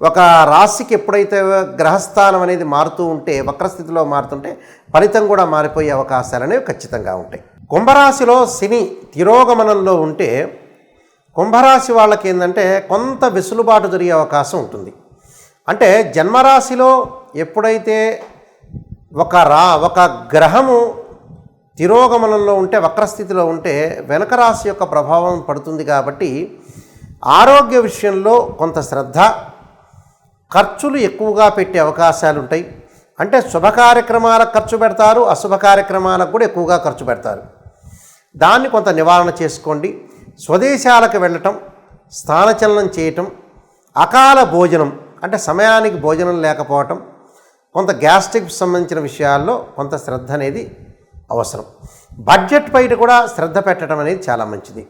ఒక రాశికి ఎప్పుడైతే గ్రహస్థానం అనేది మారుతూ ఉంటే వక్రస్థితిలో మారుతుంటే ఫలితం కూడా మారిపోయే అవకాశాలు అనేవి ఖచ్చితంగా ఉంటాయి. కుంభరాశిలో శని తిరోగమనంలో ఉంటే కుంభరాశి వాళ్ళకి ఏంటంటే కొంత వెసులుబాటు జరిగే అవకాశం ఉంటుంది. అంటే జన్మరాశిలో ఎప్పుడైతే ఒక రా ఒక గ్రహము తిరోగమనంలో ఉంటే వక్రస్థితిలో ఉంటే వెనక రాశి యొక్క ప్రభావం పడుతుంది కాబట్టి ఆరోగ్య విషయంలో కొంత శ్రద్ధ ఖర్చులు ఎక్కువగా పెట్టే అవకాశాలు ఉంటాయి అంటే శుభ కార్యక్రమాలకు ఖర్చు పెడతారు అశుభ కార్యక్రమాలకు కూడా ఎక్కువగా ఖర్చు పెడతారు. దాన్ని కొంత నివారణ చేసుకోండి. స్వదేశాలకు వెళ్ళటం స్థానచలనం చేయటం అకాల భోజనం అంటే సమయానికి భోజనం లేకపోవటం కొంత గ్యాస్ట్రిక్ సంబంధించిన విషయాల్లో కొంత శ్రద్ధ అనేది అవసరం. బడ్జెట్ పైన కూడా శ్రద్ధ పెట్టడం అనేది చాలా మంచిది.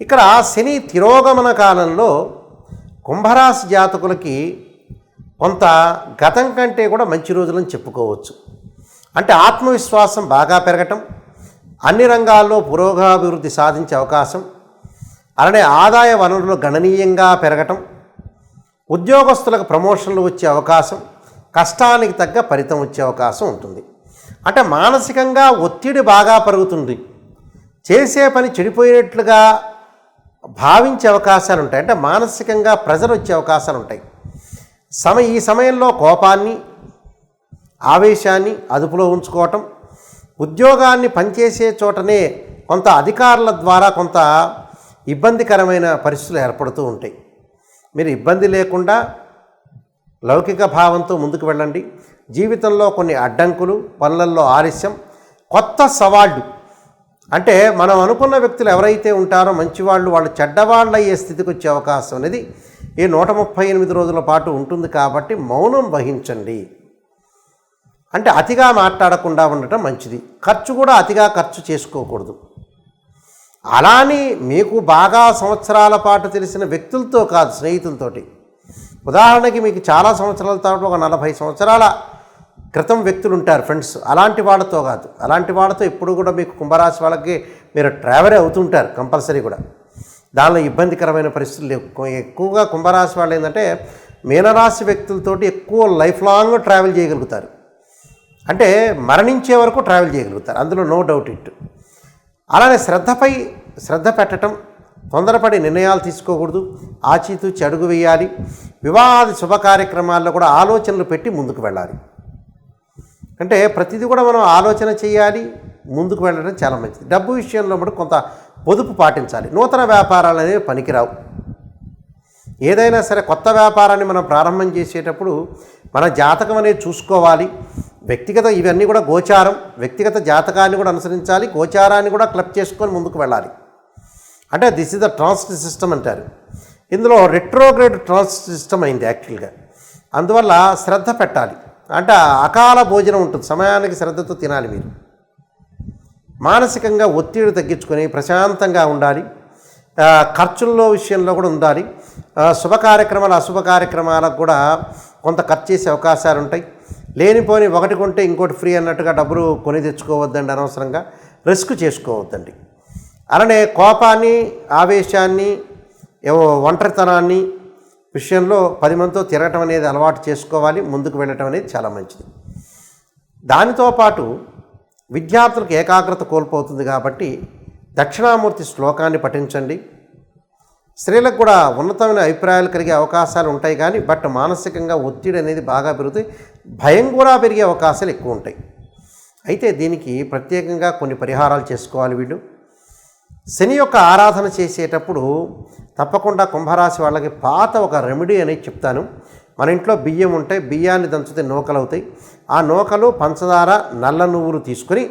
ఇక్కడ శని తిరోగమన కాలంలో కుంభరాశి జాతకులకి కొంత గతం కంటే కూడా మంచి రోజులను చెప్పుకోవచ్చు. అంటే ఆత్మవిశ్వాసం బాగా పెరగటం అన్ని రంగాల్లో పురోగాభివృద్ధి సాధించే అవకాశం అలానే ఆదాయ వనరులు గణనీయంగా పెరగటం ఉద్యోగస్తులకు ప్రమోషన్లు వచ్చే అవకాశం కష్టానికి తగ్గ ఫలితం వచ్చే అవకాశం ఉంటుంది. అంటే మానసికంగా ఒత్తిడి బాగా పెరుగుతుంది. చేసే పని చెడిపోయినట్లుగా భావించే అవకాశాలు ఉంటాయి అంటే మానసికంగా ప్రెజర్ వచ్చే అవకాశాలు ఉంటాయి సమ ఈ సమయంలో కోపాన్ని ఆవేశాన్ని అదుపులో ఉంచుకోవటం ఉద్యోగాన్ని పనిచేసే చోటనే కొంత అధికారుల ద్వారా కొంత ఇబ్బందికరమైన పరిస్థితులు ఏర్పడుతూ ఉంటాయి. మీరు ఇబ్బంది లేకుండా లౌకిక భావంతో ముందుకు వెళ్ళండి. జీవితంలో కొన్ని అడ్డంకులు పనులలో ఆలస్యం కొత్త సవాళ్ళు అంటే మనం అనుకున్న వ్యక్తులు ఎవరైతే ఉంటారో మంచివాళ్ళు వాళ్ళు చెడ్డవాళ్ళు అయ్యే స్థితికి వచ్చే అవకాశం అనేది ఈ నూట ముప్పై ఎనిమిది రోజుల పాటు ఉంటుంది కాబట్టి మౌనం వహించండి. అంటే అతిగా మాట్లాడకుండా ఉండటం మంచిది. ఖర్చు కూడా అతిగా ఖర్చు చేసుకోకూడదు. అలాని మీకు బాగా సంవత్సరాల పాటు తెలిసిన వ్యక్తులతో కాదు స్నేహితులతోటి. ఉదాహరణకి మీకు చాలా సంవత్సరాల తర్వాత ఒక నలభై సంవత్సరాల క్రితం వ్యక్తులు ఉంటారు ఫ్రెండ్స్. అలాంటి వాళ్ళతో కాదు. అలాంటి వాళ్ళతో ఎప్పుడు కూడా మీకు కుంభరాశి వాళ్ళకి మీరు ట్రావెల్ అవుతుంటారు కంపల్సరీ కూడా. దానిలో ఇబ్బందికరమైన పరిస్థితులు లేవు. ఎక్కువగా కుంభరాశి వాళ్ళు ఏంటంటే మీనరాశి వ్యక్తులతోటి ఎక్కువ లైఫ్ లాంగ్ ట్రావెల్ చేయగలుగుతారు. అంటే మరణించే వరకు ట్రావెల్ చేయగలుగుతారు. అందులో నో డౌట్ ఇట్. అలానే శ్రద్ధపై శ్రద్ధ పెట్టడం తొందరపడి నిర్ణయాలు తీసుకోకూడదు. ఆచితూచి అడుగు వేయాలి. వివాహాది శుభ కార్యక్రమాల్లో కూడా ఆలోచనలు పెట్టి ముందుకు వెళ్ళాలి. అంటే ప్రతిదీ కూడా మనం ఆలోచన చేయాలి. ముందుకు వెళ్ళడం చాలా మంచిది. డబ్బు విషయంలో కూడా కొంత పొదుపు పాటించాలి. నూతన వ్యాపారాలు అనేవి పనికిరావు. ఏదైనా సరే కొత్త వ్యాపారాన్ని మనం ప్రారంభం చేసేటప్పుడు మన జాతకం అనేది చూసుకోవాలి. వ్యక్తిగత ఇవన్నీ కూడా గోచారం. వ్యక్తిగత జాతకాన్ని కూడా అనుసరించాలి. గోచారాన్ని కూడా క్లబ్ చేసుకొని ముందుకు వెళ్ళాలి. అంటే this is the transit system అంటారు. ఇందులో రెట్రోగ్రేడ్ ట్రాన్స్ట్ సిస్టమ్ అయింది యాక్చువల్గా అందువల్ల శ్రద్ధ పెట్టాలి. అంటే అకాల భోజనం ఉంటుంది. సమయానికి శ్రద్ధతో తినాలి మీరు. మానసికంగా ఒత్తిడి తగ్గించుకొని ప్రశాంతంగా ఉండాలి. ఖర్చుల్లో విషయంలో కూడా ఉండాలి. శుభ కార్యక్రమాలు అశుభ కార్యక్రమాలకు కూడా కొంత ఖర్చు చేసే అవకాశాలు ఉంటాయి. లేనిపోని ఒకటి కొంటే ఇంకోటి ఫ్రీ అన్నట్టుగా డబ్బులు కొని తెచ్చుకోవద్దండి అనవసరంగా. రిస్క్ చేసుకోవద్దండి. అలానే కోపాన్ని ఆవేశాన్ని ఏవో ఒంటరితనాన్ని విషయంలో పది మందితో తిరగటం అనేది అలవాటు చేసుకోవాలి. ముందుకు వెళ్ళటం అనేది చాలా మంచిది. దానితో పాటు విద్యార్థులకు ఏకాగ్రత కోల్పోతుంది కాబట్టి దక్షిణామూర్తి శ్లోకాన్ని పఠించండి. స్త్రీలకు కూడా ఉన్నతమైన అభిప్రాయాలు కలిగే అవకాశాలు ఉంటాయి కానీ బట్ మానసికంగా ఒత్తిడి అనేది బాగా పెరుగుతాయి. భయం కూడా పెరిగే అవకాశాలు ఎక్కువ ఉంటాయి. అయితే దీనికి ప్రత్యేకంగా కొన్ని పరిహారాలు చేసుకోవాలి వీళ్ళు. శని యొక్క ఆరాధన చేసేటప్పుడు తప్పకుండా కుంభరాశి వాళ్ళకి పాత ఒక రెమెడీ అనేది చెప్తాను. మన ఇంట్లో బియ్యం ఉంటే బియ్యాన్ని దంచితే నూకలు అవుతాయి ఆ నూకలు పంచదార నల్ల నువ్వులు తీసుకొని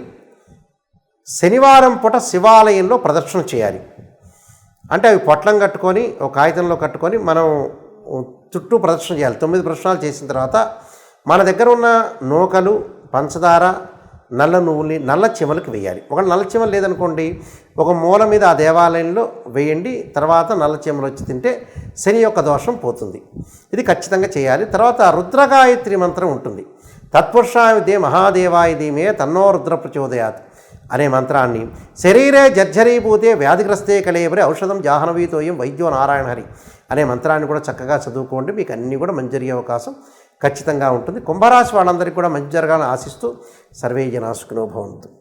శనివారం పూట శివాలయంలో ప్రదర్శన చేయాలి. అంటే అవి పొట్లం కట్టుకొని ఒక కాగితంలో కట్టుకొని మనం చుట్టూ ప్రదర్శన చేయాలి. తొమ్మిది ప్రదర్శనలు చేసిన తర్వాత మన దగ్గర ఉన్న నూకలు పంచదార నల్ల నువ్వుల్ని నల్ల చెమలకు వేయాలి. ఒక నల్ల చెమలు లేదనుకోండి ఒక మూల మీద ఆ దేవాలయంలో వేయండి తర్వాత నల్ల చెమలు వచ్చి తింటే శని యొక్క దోషం పోతుంది. ఇది ఖచ్చితంగా చేయాలి. తర్వాత రుద్రగాయత్రి మంత్రం ఉంటుంది. తత్పురుషాయుధే మహాదేవాయ ధీమే తన్నో రుద్ర ప్రచోదయాత్ అనే మంత్రాన్ని శరీరే జర్జరీభూతే వ్యాధిగ్రస్తే కళేవరి ఔషధం జాహ్నవీతోయం వైద్యో నారాయణ హరి అనే మంత్రాన్ని కూడా చక్కగా చదువుకోండి. మీకు అన్నీ కూడా మంచి జరిగే అవకాశం ఖచ్చితంగా ఉంటుంది. కుంభరాశి వాళ్ళందరికీ కూడా మంచి జరగాలని ఆశిస్తూ సర్వే జనాసుకునో భవంతు.